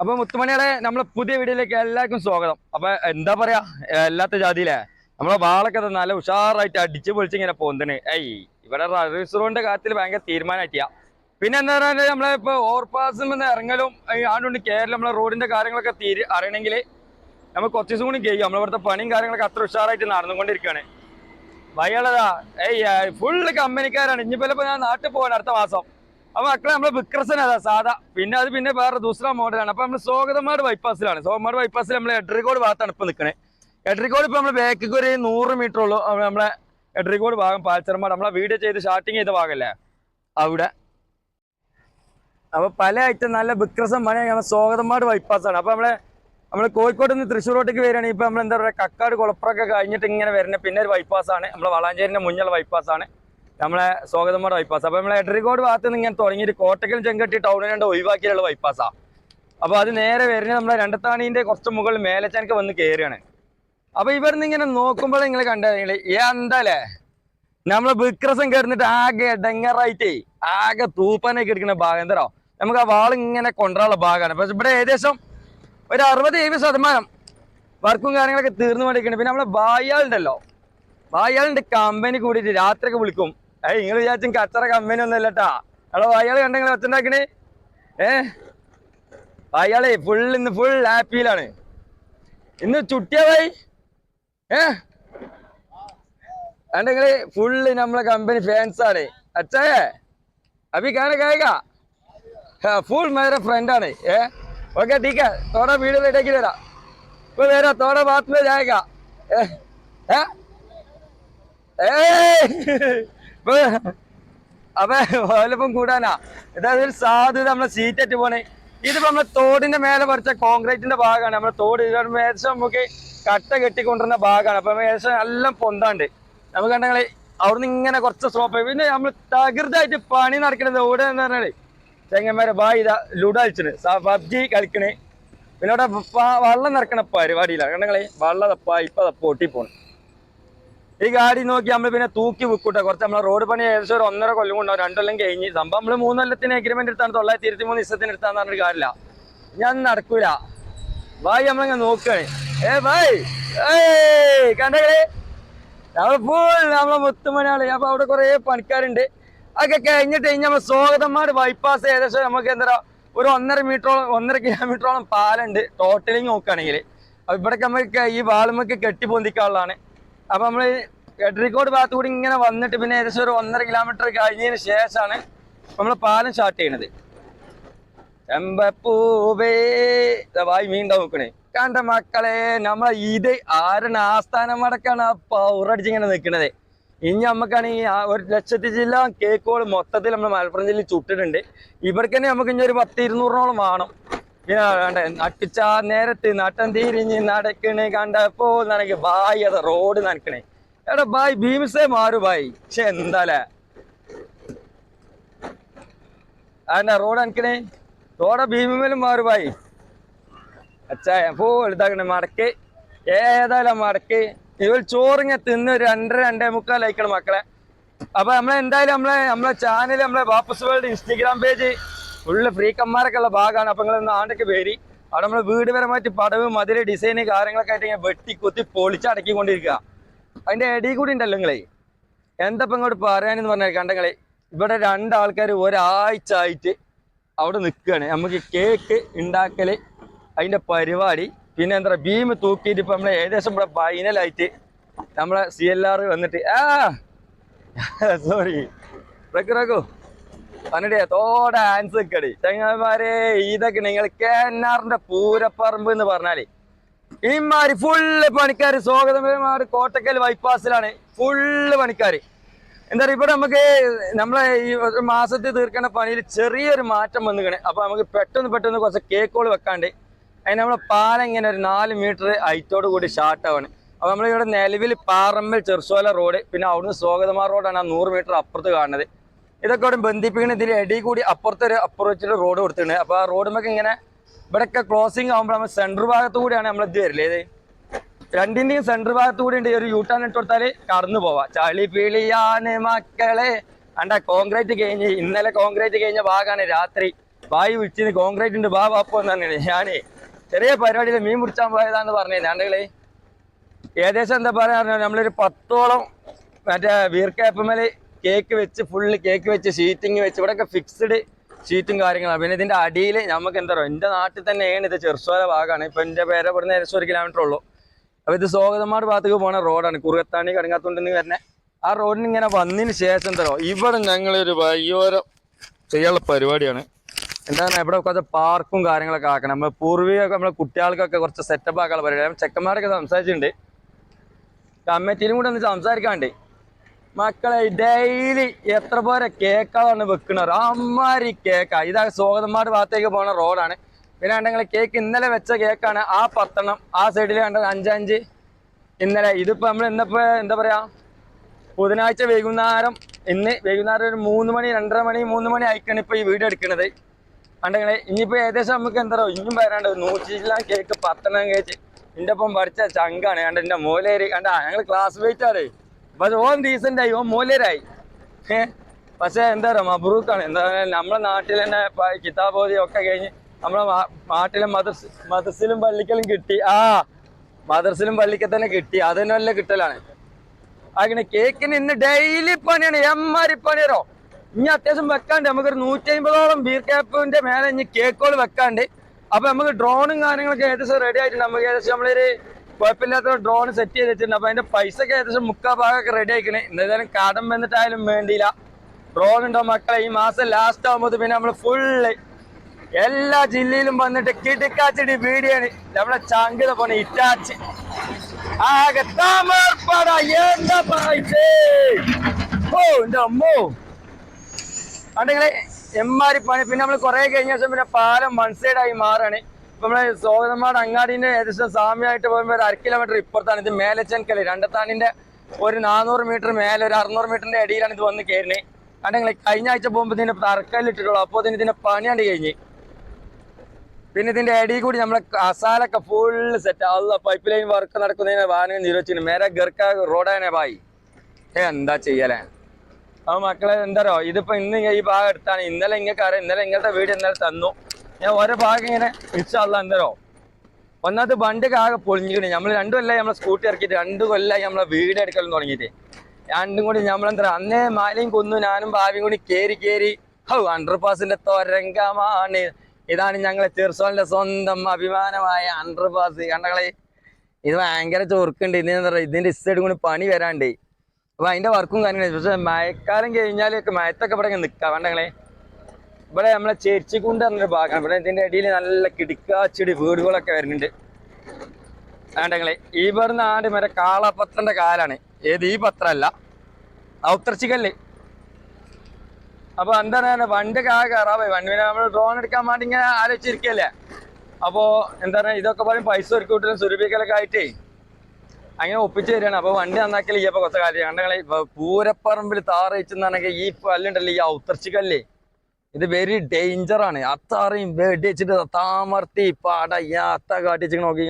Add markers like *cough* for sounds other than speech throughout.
അപ്പൊ മുത്തുമണിയുടെ നമ്മളെ പുതിയ വീഡിയോയിലേക്ക് എല്ലാവർക്കും സ്വാഗതം. അപ്പൊ എന്താ പറയാ എല്ലാത്ത ജാതിയിലെ നമ്മളെ വാളൊക്കെ നല്ല ഉഷാറായിട്ട് അടിച്ചു പൊളിച്ച് ഇങ്ങനെ പോന്തണ്. ഏയ് ഇവിടെ റിസർവിന്റെ കാര്യത്തിൽ ഭയങ്കര തീരുമാനമായിട്ടിയ. പിന്നെ എന്താ പറയുക നമ്മളെ ഇപ്പൊ ഓവർപാസിൽ നിന്ന് ഇറങ്ങലും ആണ്ടുകൊണ്ട് കേരളം നമ്മളെ റോഡിന്റെ കാര്യങ്ങളൊക്കെ തീരു അറിയണമെങ്കിൽ നമ്മൾ കുറച്ച് ദിവസം കൂടി കഴിയും. നമ്മളിവിടുത്തെ പണിയും കാര്യങ്ങളൊക്കെ അത്ര ഉഷാറായിട്ട് നടന്നുകൊണ്ടിരിക്കുകയാണ്. വയ്യാളതാ. ഏയ് ഫുള്ള് കമ്പനിക്കാരാണ്. ഇനിയിപ്പോ ഞാൻ നാട്ടിൽ പോകാൻ അടുത്ത മാസം. അപ്പൊ മക്കളെ നമ്മളെ വിക്രസൻ അതാ സാധാ. പിന്നെ അത് പിന്നെ വേറെ ദൂസറ മോഡലാണ്. അപ്പൊ നമ്മൾ സ്വാഗതമാട് ബൈപ്പാസിലാണ് സ്വാഗതമാട് ബൈപ്പാസിൽ നമ്മൾ എഡ്രിക്കോട് ഭാഗത്താണ് ഇപ്പൊ നിൽക്കണേ എഡ്രിക്കോട് ഇപ്പൊ നമ്മൾ ബാക്കിക്ക് ഒരു നൂറ് മീറ്റർ ഉള്ളൂ. നമ്മളെ എഡ്രിക്കോട് ഭാഗം പാൽച്ചർമാട് നമ്മളെ വീഡിയോ ചെയ്ത് സ്റ്റാർട്ടിങ് ചെയ്ത ഭാഗമല്ലേ അവിടെ. അപ്പൊ പല ഐറ്റം നല്ല വിക്രസം മണി നമ്മളെ സ്വാഗതമാട് ബൈപ്പാസാണ് അപ്പൊ നമ്മളെ നമ്മൾ കോഴിക്കോട് നിന്ന് തൃശ്ശൂരോട്ടേക്ക് വരികയാണെങ്കിൽ ഇപ്പൊ നമ്മൾ എന്താ പറയുക കക്കാട് കുളപ്പുറമൊക്കെ കഴിഞ്ഞിട്ട് ഇങ്ങനെ വരുന്നത് പിന്നെ ഒരു ബൈപ്പാസ് ആണ് നമ്മളെ വളാഞ്ചേരിന്റെ ബൈപ്പാസ് ആണ് നമ്മളെ സ്വാഗതമാട് ബൈപ്പാസ് അപ്പൊ നമ്മളെ എഡറിക്കോട് ഭാഗത്ത് നിന്ന് ഇങ്ങനെ തുടങ്ങിയിട്ട് കോട്ടക്കൽ ചെങ്കട്ടി ടൗണിൽ രണ്ട് ഒഴിവാക്കിയുള്ള ബൈപ്പാസാ അപ്പൊ അത് നേരെ വരുന്നത് നമ്മളെ രണ്ടത്താണീന്റെ കുറച്ച് മുകളിൽ മേലച്ചാനക്ക് വന്ന് കയറുകയാണ് അപ്പൊ ഇവിടുന്ന് ഇങ്ങനെ നോക്കുമ്പോൾ നിങ്ങൾ കണ്ടത് എന്താലേ? നമ്മളെ വിക്രസം കയറുന്നിട്ട് ആകെ ഡെങ്ങറായിട്ടേ ആകെ തൂപ്പാനൊക്കെ എടുക്കുന്ന ഭാഗം. എന്തോ നമുക്ക് ആ വാൾ ഇങ്ങനെ കൊണ്ടുവരാനുള്ള ഭാഗമാണ്. പക്ഷെ ഇവിടെ ഏകദേശം ഒരു അറുപത് എഴുപത് ശതമാനം വർക്കും കാര്യങ്ങളൊക്കെ തീർന്നു കൊണ്ടിരിക്കുന്നുണ്ട് പിന്നെ നമ്മളെ ബായാളുണ്ടല്ലോ ബായാളിന്റെ കമ്പനി കൂടിയിട്ട് രാത്രിയൊക്കെ വിളിക്കും. ഏയ് നിങ്ങൾ വിചാരിച്ചും കച്ചറ കമ്പനി ഒന്നും ഇല്ലട്ടാ. എടാ വായാൾ കണ്ടെങ്കിൽ ഒത്തുണ്ടാക്കണേ ഏ? വായാളെ ഫുൾ ഇന്ന് ഫുൾ ഹാപ്പിയിലാണ് ഇന്ന് ചുട്ടിയായി ഏ? കണ്ടെങ്കിൽ ഫുള്ള് നമ്മളെ കമ്പനി ഫാൻസാണ് അച്ഛേ അഭി കാണ കായിക ഫുൾ മേരെ ഫ്രണ്ടാണ് ഏ? ഓക്കെ ടീക്ക തോടെ വീട് ഇടയ്ക്ക് തരാം. ഇപ്പൊ വേറെ തോടെ ബാത്റൂമിൽ ജായക ഏ? ഏ? അപ്പൊ അപ്പൊ ഓലപ്പം കൂടാനാ. ഇതായത് സാധ്യത നമ്മളെ സീറ്ററ്റ് പോണേ. ഇതിപ്പോ നമ്മളെ തോടിന്റെ മേലെ പറിച്ച കോൺക്രീറ്റിന്റെ ഭാഗമാണ് നമ്മളെ തോട് ഏകദേശം നമുക്ക് കട്ട കെട്ടിക്കൊണ്ടിരുന്ന ഭാഗമാണ് അപ്പൊ ഏകദേശം എല്ലാം പൊന്താണ്ട്. നമുക്ക് കണ്ടെങ്കിൽ അവിടുന്ന് ഇങ്ങനെ കുറച്ച് സ്ലോപ്പ് പിന്നെ നമ്മൾ തകൃതായിട്ട് പണി നടക്കണത് ഇവിടെ എന്ന് പറഞ്ഞാൽ ചെങ്ങന്മാരെ ബായ് ഇതാ ലുഡ കളിച്ചിന്. പബ്ജി കളിക്കണേ. പിന്നെ അവിടെ വെള്ളം നിറക്കണ പരിപാടിയില്ല കണ്ടെങ്കിൽ വെള്ളം തപ്പാ ഇപ്പൊ പൊട്ടിപ്പോണ് ഈ ഗാഡി നോക്കി നമ്മൾ പിന്നെ തൂക്കി വിക്കൂട്ടെ. കുറച്ച് നമ്മളെ റോഡ് പണി ഏകദേശം ഒരു ഒന്നര കൊല്ലം കൊണ്ടോ രണ്ടൊല്ലം കഴിഞ്ഞ്. സംഭവം നമ്മൾ മൂന്നൊല്ലത്തിന് എഗ്രിമെന്റ് എടുത്താണ്. തൊള്ളായിരത്തി ഇരുപത്തി മൂന്ന് ദിവസത്തിന് എടുത്താന്ന് പറഞ്ഞൊരു കാര്യമില്ല. ഞാൻ നടക്കൂല. ഭായ് നമ്മളിങ്ങനെ നോക്കുകയാണ് ഏ ബായ് ഏയ് കണ്ടകളെ? ഫുൾ നമ്മളെ മുത്തുമണിയാൾ അപ്പൊ അവിടെ കുറെ പണിക്കാരുണ്ട്. അതൊക്കെ കഴിഞ്ഞിട്ട് കഴിഞ്ഞ് നമ്മൾ സ്വാഗതന്മാർ ബൈപ്പാസ് ഏകദേശം നമുക്ക് എന്താ ഒരു ഒന്നര മീറ്ററോളം ഒന്നര കിലോമീറ്ററോളം പാലുണ്ട് ടോട്ടലിങ് നോക്കുകയാണെങ്കിൽ അപ്പൊ ഇവിടെ നമുക്ക് ഈ വാളുമൊക്കെ കെട്ടി പൊന്തിക്കാനുള്ളതാണ് അപ്പൊ നമ്മൾ എഡ്രിക്കോട് ഭാഗത്ത് കൂടി ഇങ്ങനെ വന്നിട്ട് പിന്നെ ഏകദേശം ഒരു ഒന്നര കിലോമീറ്റർ കഴിഞ്ഞതിന് ശേഷമാണ് നമ്മൾ പാലം സ്റ്റാർട്ട് ചെയ്യണത്. ചെമ്പപ്പൂവേ. വായി മീൻ നോക്കണേ. കണ്ട മക്കളെ നമ്മളെ ഇത് ആരുടെ ആസ്ഥാനം അടക്കാണ് ആ പൗറടിച്ചിങ്ങനെ നിൽക്കണത് ഇനി നമുക്കാണെങ്കിൽ ഒരു ലക്ഷത്തി ജില്ല കേക്കുകൾ മൊത്തത്തിൽ നമ്മൾ മലപ്പുറം ജില്ലയിൽ ചുട്ടിട്ടുണ്ട്. ഇവർക്ക് തന്നെ നമുക്ക് ഇനി ഒരു പത്ത് ഇരുന്നൂറിനോളം വേണം. നട്ടിച്ച നേരത്ത് നട്ടം തിരിഞ്ഞ് നടക്കണേ കണ്ടപ്പോ നനക്ക് ബായ് അത് റോഡ് നനക്കണേ. എടാ ബായ് ഭീമസേ മാറു ബായ്. പക്ഷെ എന്താലേ? അതെന്നാ റോഡ് നനക്കണേ? റോഡ ഭീമേലും മാറു ബായ്. അച്ഛാ പോ ഇതാക്കണേ മടക്ക്. ഏതായാലും മടക്ക്. ഇവർ ചോറിങ്ങ തിന്ന് രണ്ടര രണ്ടേ മുക്കാൽ അയക്കണം മക്കളെ. അപ്പൊ നമ്മളെന്തായാലും നമ്മളെ നമ്മളെ ചാനൽ നമ്മളെ വാപ്പസ് വേൾഡ് ഇൻസ്റ്റഗ്രാം പേജ് ഫുള്ള് ഫ്രീക്കന്മാരൊക്കെ ഉള്ള ഭാഗമാണ്. അപ്പൊ നിങ്ങൾ ആണ്ടൊക്കെ പേര് അവിടെ നമ്മൾ വീട് പരമായിട്ട് പടവ് മതിൽ ഡിസൈന് കാര്യങ്ങളൊക്കെ ആയിട്ട് ഇങ്ങനെ വെട്ടി കൊത്തി പൊളിച്ച് അടക്കിക്കൊണ്ടിരിക്കുക. അതിന്റെ ഇടയിൽ കൂടി ഉണ്ടല്ലോ നിങ്ങളെ. എന്താ ഇങ്ങോട്ട് പറയാനെന്ന് പറഞ്ഞാൽ കണ്ടങ്ങളെ ഇവിടെ രണ്ടാൾക്കാർ ഒരാഴ്ച ആയിട്ട് അവിടെ നിൽക്കുകയാണ് നമുക്ക് കേക്ക് ഉണ്ടാക്കൽ അതിന്റെ പരിപാടി പിന്നെ എന്താ ഭീമ് തൂക്കിയിട്ട് ഇപ്പൊ നമ്മളെ ഏകദേശം ഇവിടെ ഫൈനലായിട്ട് നമ്മളെ സി എൽ ആർ വന്നിട്ട് ആ! *laughs* സോറി റക്കു റക്കു. പന്നിടേ തോടെ ആൻസ് നിൽക്കടി ചങ്ങന്മാരെ ഇതൊക്കെ നിങ്ങൾ കെ എൻ ആറിന്റെ പൂരപ്പറമ്പ് എന്ന് പറഞ്ഞാൽ. ഇമാര് ഫുള്ള് പണിക്കാര്. സ്വാഗതമാര് കോട്ടക്കൽ ബൈപ്പാസിലാണ് ഫുള്ള് പണിക്കാര്. എന്താ പറയുക ഇവിടെ നമുക്ക് നമ്മളെ ഈ മാസത്തിൽ തീർക്കേണ്ട പണിയിൽ ചെറിയൊരു മാറ്റം വന്നിക്കണേ. അപ്പൊ നമുക്ക് പെട്ടെന്ന് പെട്ടെന്ന് കുറച്ച് കേക്കുകൾ വെക്കാണ്ട് അതിന് നമ്മളെ പാലം ഇങ്ങനെ ഒരു നാല് മീറ്റർ ഹൈറ്റോട് കൂടി ഷാർട്ട് ആവാണ്. അപ്പൊ നമ്മളിവിടെ നിലവിൽ പാറമ്പൽ ചെറുസോല റോഡ് പിന്നെ അവിടുന്ന് സ്വാഗതമാർ റോഡാണ് ആ നൂറ് മീറ്റർ അപ്പുറത്ത് കാണുന്നത്. ഇതൊക്കെ അവിടെ ബന്ധിപ്പിക്കുന്ന ഇതിൽ ഇടയിൽ കൂടി അപ്പുറത്തൊരു അപ്പുറത്ത് റോഡ് കൊടുത്തിട്ടുണ്ട്. അപ്പൊ ആ റോഡുമൊക്കെ ഇങ്ങനെ ഇവിടെയൊക്കെ ക്ലോസിങ് ആകുമ്പോൾ നമ്മൾ സെന്റർ ഭാഗത്തു കൂടിയാണ് നമ്മൾ ഇത് വരില്ലേ ഇത് രണ്ടിന്റെയും സെന്റർ ഭാഗത്തു കൂടി ഉണ്ട്. ഒരു യൂട്ടാൻ ഇട്ട് കൊടുത്താൽ കടന്നു പോവാ. ചളി പിളിയാന് മക്കളെ. അണ്ട കോൺക്രീറ്റ് കഴിഞ്ഞ് ഇന്നലെ കോൺക്രീറ്റ് കഴിഞ്ഞ ഭാഗമാണ് രാത്രി. വായി വിളിച്ചിന് കോൺക്രീറ്റ് ഉണ്ട്. ബാ ബാപ്പോ എന്ന് പറഞ്ഞു ഞാനേ ചെറിയ പരിപാടിയിൽ മീൻ പിടിച്ചാൻ പോയതാന്ന് പറഞ്ഞു ഞാണ്ടകളെ ഏകദേശം എന്താ പറയാ നമ്മളൊരു പത്തോളം മറ്റേ വീർക്കാപ്പമേൽ കേക്ക് വെച്ച് ഫുള്ള് കേക്ക് വെച്ച് ഷീറ്റിങ് വെച്ച് ഇവിടെയൊക്കെ ഫിക്സ്ഡ് ഷീറ്റും കാര്യങ്ങളാണ്. പിന്നെ ഇതിന്റെ അടിയിൽ നമുക്ക് എന്താ പറയുക എന്റെ നാട്ടിൽ തന്നെയാണ് ഇത് ചെറുസോല ഭാഗമാണ് ഇപ്പൊ എന്റെ പേരെ ഇവിടുന്ന് ഏകദേശം ഒരു കിലോമീറ്റർ ഉള്ളൂ. അപ്പോൾ ഇത് സ്വാഗതമാട് ഭാഗത്തേക്ക് പോണ റോഡാണ് കുറുകത്താണി കടുങ്ങാത്തുണ്ടെന്ന് വരുന്നത് ആ റോഡിന് ഇങ്ങനെ വന്നതിന് ശേഷം എന്തോ ഇവിടെ ഞങ്ങളൊരു വയ്യോരം ചെയ്യാനുള്ള പരിപാടിയാണ്. എന്താണ് ഇവിടെ കുറച്ച് പാർക്കും കാര്യങ്ങളൊക്കെ ആക്കണം. നമ്മൾ പൂർവികമൊക്കെ നമ്മളെ കുട്ടികൾക്കൊക്കെ കുറച്ച് സെറ്റപ്പ് ആക്കാനുള്ള പരിപാടി. ചെക്കന്മാരൊക്കെ സംസാരിച്ചിട്ടുണ്ട്. കമ്മിറ്റിയിലും കൂടെ ഒന്ന് സംസാരിക്കാണ്ട് മക്കളെ ഡെയിലി എത്ര പോലെ കേക്കാണ് വെക്കണത്. അമ്മാരി കേക്കാ. ഇതാ സ്വാഗതന്മാരുടെ ഭാഗത്തേക്ക് പോണ റോഡാണ്. പിന്നെ ഉണ്ടെങ്കിൽ കേക്ക് ഇന്നലെ വെച്ച കേക്കാണ്. ആ പത്തെണ്ണം ആ സൈഡിൽ കണ്ടത് അഞ്ചഞ്ച്. ഇന്നലെ ഇതിപ്പോ നമ്മൾ ഇന്നിപ്പോ എന്താ പറയാ? ബുധനാഴ്ച വൈകുന്നേരം ഇന്ന് വൈകുന്നേരം ഒരു മൂന്ന് മണി രണ്ടര മണി മൂന്ന് മണി ആയിക്കാണ് ഇപ്പൊ ഈ വീഡിയോ എടുക്കണത്. കണ്ടെങ്കിൽ ഇനിയിപ്പോ ഏകദേശം നമുക്ക് എന്താ പറയുക ഇനിയും വരാണ്ട് നൂറ്റിയിലാം കേക്ക് പത്തെണ്ണം കേക്ക് എന്റെ ഒപ്പം പഠിച്ച ചങ്കാണ്. കണ്ട എന്റെ മോലേര്. കണ്ട? ഞങ്ങൾ ക്ലാസ് ആണ് പക്ഷെ ഓൻ ഡീസെന്റ് ആയി. ഓൻ മൂല്യരായി. പക്ഷെ എന്താ പറയുക മബ്രൂക്കാണ്. എന്താ പറയുക നമ്മളെ നാട്ടിൽ തന്നെ കിതാബോധി ഒക്കെ കഴിഞ്ഞ് നമ്മളെ നാട്ടിലെ മദർസ് മദർസിലും പള്ളിക്കലും കിട്ടി. ആ മദർസിലും പള്ളിക്കൽ തന്നെ കിട്ടി. അത് തന്നെ വല്ല കിട്ടലാണ്. അങ്ങനെ കേക്കിന് ഇന്ന് ഡെയിലി പണിയാണ്. എമ്മാരി പണിയറോ ഇനി അത്യാവശ്യം വെക്കാണ്ട് നമുക്കൊരു നൂറ്റി അമ്പതോളം ബീർ ക്യാപ്പിന്റെ മേലെ ഇനി കേക്കുകൾ വെക്കാണ്ട്. അപ്പൊ നമുക്ക് ഡ്രോണും കാര്യങ്ങളൊക്കെ ഏകദേശം റെഡി ആയിട്ടുണ്ട്. നമുക്ക് ഏകദേശം നമ്മളൊരു കുഴപ്പമില്ലാത്ത ഡ്രോൺ സെറ്റ് ചെയ്ത് വെച്ചിട്ടുണ്ട്. അപ്പൊ അതിന്റെ പൈസ ഒക്കെ ഏകദേശം മുക്കാ ഭാഗമൊക്കെ റെഡി ആയിക്കണേ. എന്തായാലും കടം വന്നിട്ടായാലും വേണ്ടിയില്ല. ഡ്രോൺ ഉണ്ടോ മക്കളെ? ഈ മാസം ലാസ്റ്റ് ആകുമ്പോൾ പിന്നെ നമ്മൾ ഫുള്ള് എല്ലാ ജില്ലയിലും വന്നിട്ട് കിടക്കാച്ചിട്ട് വീഡിയാണ് നമ്മളെ ചങ്കിത പോണ ഇറ്റാച്ച്. ആകെ താമരപ്പട എന്താ അണ്ടെങ്കിൽ എമ്മാരി പണി. പിന്നെ നമ്മൾ കുറെ കഴിഞ്ഞ ദിവസം പിന്നെ പാലം വൺ സൈഡ് ആയി മാറാണ്. നമ്മളെ സ്വാഗതമാട് അങ്ങാടിന്റെ ഏകദേശം സാമ്യമായിട്ട് പോകുമ്പോൾ ഒരു അര കിലോമീറ്റർ ഇപ്പുറത്താണ്. ഇത് മേലച്ചൻകൽ രണ്ടത്താണിന്റെ ഒരു നാനൂറ് മീറ്റർ മേലെ ഒരു അറുന്നൂറ് മീറ്ററിന്റെ ഇടയിലാണ് ഇത് വന്ന് കയറുന്നത് അണ്ടെങ്കിൽ കഴിഞ്ഞ ആഴ്ച പോകുമ്പോൾ ഇതിന്റെ തറക്കല്ലിട്ടിട്ടുള്ളൂ. അപ്പോൾ ഇതിന് ഇതിന്റെ പണിയാണ്ട് കഴിഞ്ഞ്. പിന്നെ ഇതിന്റെ ഇടയിൽ കൂടി നമ്മളെ കസാലൊക്കെ ഫുള്ള് സെറ്റ് അല്ല പൈപ്പ് ലൈൻ വർക്ക് നടക്കുന്നതിന് വാഹനം നിരോധിച്ചു മേരെ ഗർക്ക റോഡാനെ ബായി ഏ എന്താ ചെയ്യലേ? ആ മക്കളെ എന്താ പറയുക ഇതിപ്പോ ഇന്ന് ഈ ഭാഗം എടുത്താണ്. ഇന്നലെ ഇങ്ങനെ ഇന്നലെ ഇങ്ങനത്തെ വീട് ഇന്നലെ തന്നു. ഞാൻ ഓരോ ഭാഗം ഇങ്ങനെ ഇഷ്ടമല്ല എന്തരോ. ഒന്നാമത് വണ്ടിയൊക്കെ ആകെ പൊളിഞ്ഞിട്ട് നമ്മൾ രണ്ടു കൊല്ലമായി നമ്മളെ സ്കൂട്ടി ഇറക്കിയിട്ട് രണ്ടു കൊല്ലമായി നമ്മളെ വീട് എടുക്കലും തുടങ്ങിയിട്ട്. രണ്ടും കൂടി നമ്മളെന്താ അന്നേ മാലയും കൊന്നു ഞാനും ഭാവിയും കൂടി കേറി കേറി ഹൗ അണ്ടർ പാസിന്റെ തോരങ്കമാണ്. ഇതാണ് ഞങ്ങളെ ചെറുസോളിന്റെ സ്വന്തം അഭിമാനമായ അണ്ടർ പാസ് കണ്ടകളെ ഇത് ഭയങ്കര ചൊറുക്കുണ്ട്. ഇതിന് എന്താ ഇതിന്റെ സൈഡ് കൂടി പണി വരാണ്ട്. അപ്പൊ അതിന്റെ വർക്കും കാര്യങ്ങളും പക്ഷെ മഴക്കാലം കഴിഞ്ഞാലൊക്കെ മഴത്തൊക്കെ ഇവിടെ നിൽക്കാം വേണ്ടങ്ങളെ ഇവിടെ നമ്മളെ ചേച്ചിക്കുണ്ട് പറഞ്ഞൊരു ഭാഗമാണ് ഇവിടെ ഇതിന്റെ അടിയിൽ നല്ല കിടുക്കാച്ചിടി വീടുകളൊക്കെ വരുന്നുണ്ട്. ഈ പറഞ്ഞ ആട് മറ്റേ കാളപ്പത്രന്റെ കാലാണ്. ഏത് ഈ പത്രമല്ല ഔത്തർച്ചിക്കല്ലേ അപ്പോൾ എന്താണ് പറയുക വണ്ടിയൊക്കെ കയറാവേ വണ്ടി നമ്മൾ ഡ്രോൺ എടുക്കാൻ വേണ്ടി ഇങ്ങനെ ആലോചിച്ചിരിക്കല്ലേ? അപ്പോൾ എന്താ പറയുക ഇതൊക്കെ പറയും പൈസ ഒരുക്കി കൂട്ടിലും സുരഭിക്കലൊക്കെ ആയിട്ടേ. അങ്ങനെ ഒപ്പിച്ച് തരികയാണ്. അപ്പൊ വണ്ടി നന്നാക്കൽ ഈ അപ്പൊ കുറച്ച് കാര്യം കണ്ടങ്ങളെ പൂരപ്പറമ്പിൽ താറയിച്ചെന്നാണെങ്കിൽ ഈ കല്ലുണ്ടല്ലോ ഈ ഔത്തർച്ചിക്കല്ലേ ഇത് വെരി ഡേഞ്ചർ ആണ്. അത്താറയും വെടിച്ചിട്ട് താമർത്തി പാട. കാട്ടിച്ചു നോക്കി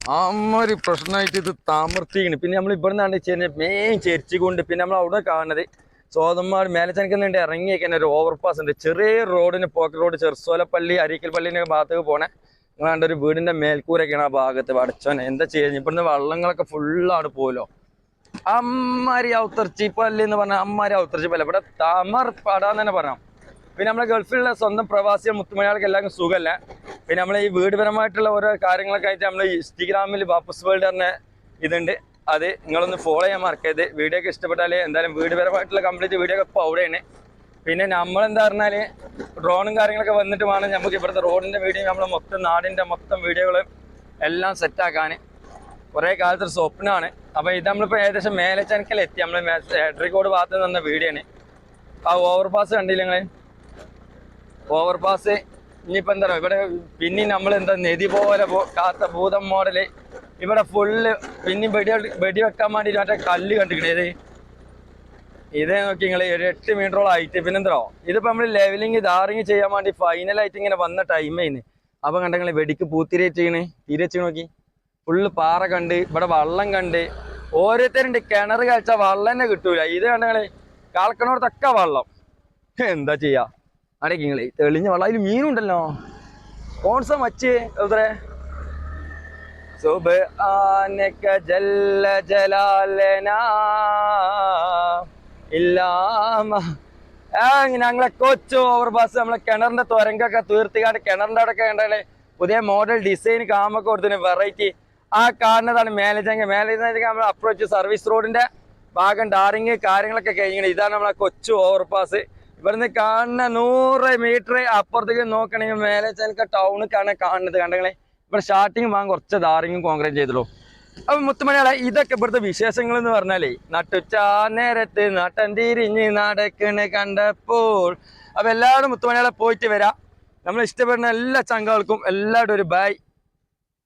അമ്മൊരു പ്രശ്നമായിട്ട് ഇത് താമർത്തിക്കണ്. പിന്നെ നമ്മൾ ഇവിടെ നിന്നാണ് ഇവിടുന്നാണ് മെയിൻ ചെരിച്ചുകൊണ്ട് പിന്നെ നമ്മൾ അവിടെ കാണുന്നത് സോതന്മാർ മേലച്ചനക്കുന്നുണ്ട് ഇറങ്ങിയേക്കാൻ ഒരു ഓവർപാസ് ഉണ്ട്. ചെറിയ റോഡിന് പോക്കറ്റ് റോഡ് ചെറുസോലപ്പള്ളി അരീക്കൽ പള്ളിന്റെ ഭാഗത്തേക്ക് പോണേ. നിങ്ങളാണ്ട് ഒരു വീടിന്റെ മേൽക്കൂരൊക്കെയാണ് ആ ഭാഗത്ത്. വടച്ചോനെ എന്താ ചെയ്യുന്നത് ഇവിടുന്ന് വള്ളങ്ങളൊക്കെ ഫുള്ളാണ് പോലോ അമ്മാരി ഔത്തർച്ചി പള്ളി എന്ന് പറഞ്ഞാൽ അമ്മാരി ഔത്തർച്ചി പള്ളി. ഇവിടെ തമർ പടാന്ന് തന്നെ പറയാം. പിന്നെ നമ്മളെ ഗൾഫിലുള്ള സ്വന്തം പ്രവാസി മുത്തുമലയാളിക്ക് എല്ലാവർക്കും സുഖമല്ല? പിന്നെ നമ്മളെ ഈ വീടുപരമായിട്ടുള്ള ഓരോ കാര്യങ്ങളൊക്കെ ആയിട്ട് നമ്മൾ ഇൻസ്റ്റഗ്രാമിൽ ബാപ്പസ് വേൾഡ് തന്നെ ഇതുണ്ട്. അത് നിങ്ങളൊന്ന് ഫോളോ ചെയ്യാൻ മറക്കരുത്. വീഡിയോ ഒക്കെ ഇഷ്ടപ്പെട്ടാൽ എന്തായാലും വീടുപരമായിട്ടുള്ള കംപ്ലീറ്റ് വീഡിയോ ഒക്കെ ഇപ്പോൾ അവിടെയാണ് പിന്നെ നമ്മൾ എന്താ പറഞ്ഞാൽ ഡ്രോണും കാര്യങ്ങളൊക്കെ വന്നിട്ട് വേണം നമുക്ക് ഇവിടുത്തെ റോഡിന്റെ വീഡിയോ നമ്മൾ മൊത്തം നാടിന്റെ മൊത്തം വീഡിയോകളും എല്ലാം സെറ്റാക്കാൻ കുറേ കാലത്തൊരു സ്വപ്നമാണ് അപ്പോൾ ഇത് നമ്മളിപ്പോൾ ഏകദേശം എത്തി നമ്മൾ ഹെഡ്രിക്കോട് ഭാഗത്ത് നിന്ന വീഡിയോ ആണ്. ആ ഓവർപാസ് കണ്ടില്ല നിങ്ങൾ ഓവർപാസ് ഇനിയിപ്പോൾ എന്താ പറയുക? ഇവിടെ പിന്നെ നമ്മൾ എന്താ നെതി പോലെ കാത്ത ഭൂതം മോഡൽ ഇവിടെ ഫുള്ള് പിന്നെ വെടി വെടി വെക്കാൻ വേണ്ടി മറ്റേ കല്ല് കണ്ടിരിക്കണേ ഇതേ. നോക്കി നിങ്ങൾ ഒരു എട്ട് മീറ്ററോളം ആയിട്ട് പിന്നെന്തോ ഇതിപ്പോൾ നമ്മൾ ലെവലിങ് ധാറിങ് ചെയ്യാൻ വേണ്ടി ഫൈനലായിട്ട് ഇങ്ങനെ വന്ന ടൈം അപ്പം കണ്ടെങ്കിൽ വെടിക്ക് പൂത്തിരേറ്റ് ചെയ്യണേ? തിരച്ച് നോക്കി. ഫുള്ള് പാറ കണ്ട് ഇവിടെ വള്ളം കണ്ട്. ഓരോരുത്തരുണ്ട്. കിണർ കഴിച്ചാൽ വള്ളം തന്നെ കിട്ടൂല. ഇത് കണ്ടെങ്കിൽ കാൽക്കണോടത്തൊക്കെ വള്ളം. എന്താ ചെയ്യാ? അടയ്ക്ക് നിങ്ങൾ തെളിഞ്ഞ വെള്ളം അതിൽ മീനുണ്ടല്ലോ. കോൺസ മച്ച് എത്രേ അനക ജല്ല ജലാലനാ. ഇല്ലാമ. ഞങ്ങളെ കൊച്ചു ഓവർ ബസ് നമ്മളെ കിണറിന്റെ തുരങ്കൊക്കെ തീർത്തിക്കാണ്ട് കിണറിന്റെ അവിടെ കണ്ടല്ലേ പുതിയ മോഡൽ ഡിസൈൻ കാമൊക്കെ കൊടുത്തിന് വെറൈറ്റി ആ കാണുന്നതാണ് മേലജങ്ക മാനേജ് നമ്മൾ അപ്രോച്ച് സർവീസ് റോഡിന്റെ ഭാഗം ഡാറിങ് കാര്യങ്ങളൊക്കെ കഴിഞ്ഞിട്ട് ഇതാണ് നമ്മളെ കൊച്ചു ഓവർ പാസ് ഇവിടുന്ന് കാണുന്ന നൂറ് മീറ്റർ അപ്പുറത്തേക്ക് നോക്കണമെങ്കിൽ മേലെ ടൗണിൽ കാണാൻ കാണുന്നത്. കണ്ടെങ്കിലേ ഇവിടെ സ്റ്റാർട്ടിങ് വാങ്ങാൻ കുറച്ച് ധാറിങ്ങും കോൺക്രീറ്റ് ചെയ്തുള്ളൂ. അപ്പൊ മുത്തുമണിയാളെ ഇതൊക്കെ ഇവിടുത്തെ വിശേഷങ്ങൾ എന്ന് പറഞ്ഞാലേ നട്ടുച്ചാ നേരത്ത് നട്ടൻ തിരിഞ്ഞ് നടക്കണ് കണ്ടപ്പോൾ. അപ്പൊ എല്ലാവരും മുത്തുമണിയാളെ പോയിട്ട് വരാം. നമ്മൾ ഇഷ്ടപ്പെടുന്ന എല്ലാ ചങ്കകൾക്കും എല്ലാവരും ഒരു ബൈ